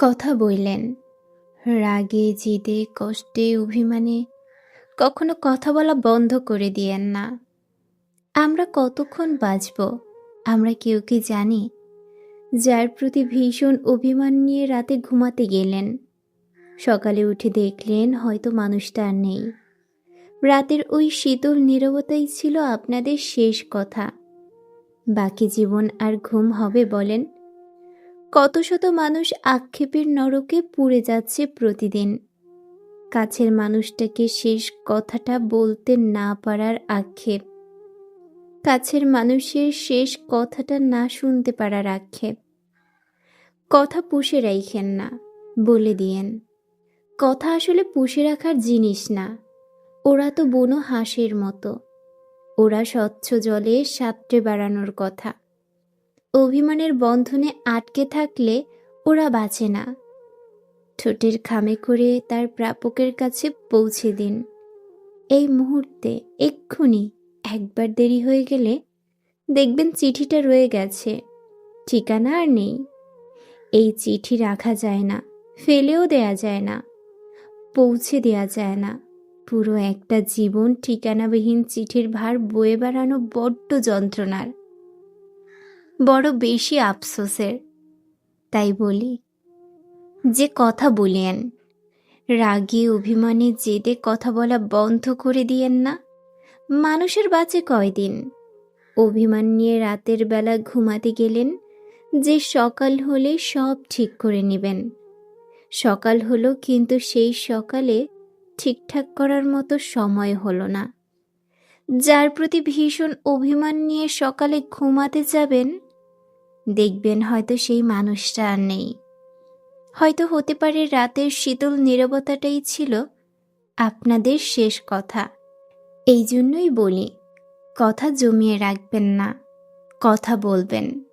কথা বললেন। রাগে, জিদে, কষ্টে, অভিমানে কখনো কথা বলা বন্ধ করে দিয়েন না। আমরা কতক্ষণ বাঁচব, আমরা কেউ কি জানি? যার প্রতি ভীষণ অভিমান নিয়ে রাতে ঘুমাতে গেলেন। সকালে উঠে দেখলেন হয়তো মানুষটা আর নেই। রাতের ওই শীতল নীরবতাই ছিল আপনাদের শেষ কথা। বাকি জীবন আর ঘুম হবে বলেন কত শত মানুষ আক্ষেপের নরকে পুড়ে যাচ্ছে প্রতিদিন। কাছের মানুষটাকে শেষ কথাটা বলতে না পারার আক্ষেপ। কাছের মানুষের শেষ কথাটা না শুনতে পারার আক্ষেপ। কথা পুষে রাইখেন না, বলে দিয়েন। কথা আসলে পুষে রাখার জিনিস না। ওরা তো বনো হাঁসের মতো। ওরা স্বচ্ছ জলে সাঁতরে বাড়ানোর কথা। অভিমানের বন্ধনে আটকে থাকলে ওরা বাঁচে না। ঠোঁটের খামে করে তার প্রাপকের কাছে পৌঁছে দিন। এই মুহূর্তে এক্ষুনি একবার দেরি হয়ে গেলে দেখবেন চিঠিটা রয়ে গেছে। ঠিকানা আর নেই। এই চিঠি রাখা যায় না, ফেলেও দেয়া যায় না, পৌঁছে দেয়া যায় না। পুরো একটা জীবন ঠিকানাবিহীন চিঠির ভার বয়ে বেড়ানো বড্ড যন্ত্রণার। বড় বেশি আফসোসের। তাই বলি, যে কথা বলিয়েন রাগে, অভিমানে, জেদে কথা বলা বন্ধ করে দিয়েন না। মানুষের বাঁচে কয়দিন? অভিমান নিয়ে রাতের বেলা ঘুমাতে গেলেন, যে সকাল হলে সব ঠিক করে নেবেন। সকাল হলো কিন্তু সেই সকালে ঠিকঠাক করার মতো সময় হলো না। যার প্রতি ভীষণ অভিমান নিয়ে সকালে ঘুমাতে যাবেন দেখবেন হয়তো সেই মানুষটা আর নেই। হয়তো হতে পারে রাতের শীতল নিরবতাটাই ছিল আপনাদের শেষ কথা। এই জন্যই বলি, কথা জমিয়ে রাখবেন না, কথা বলবেন।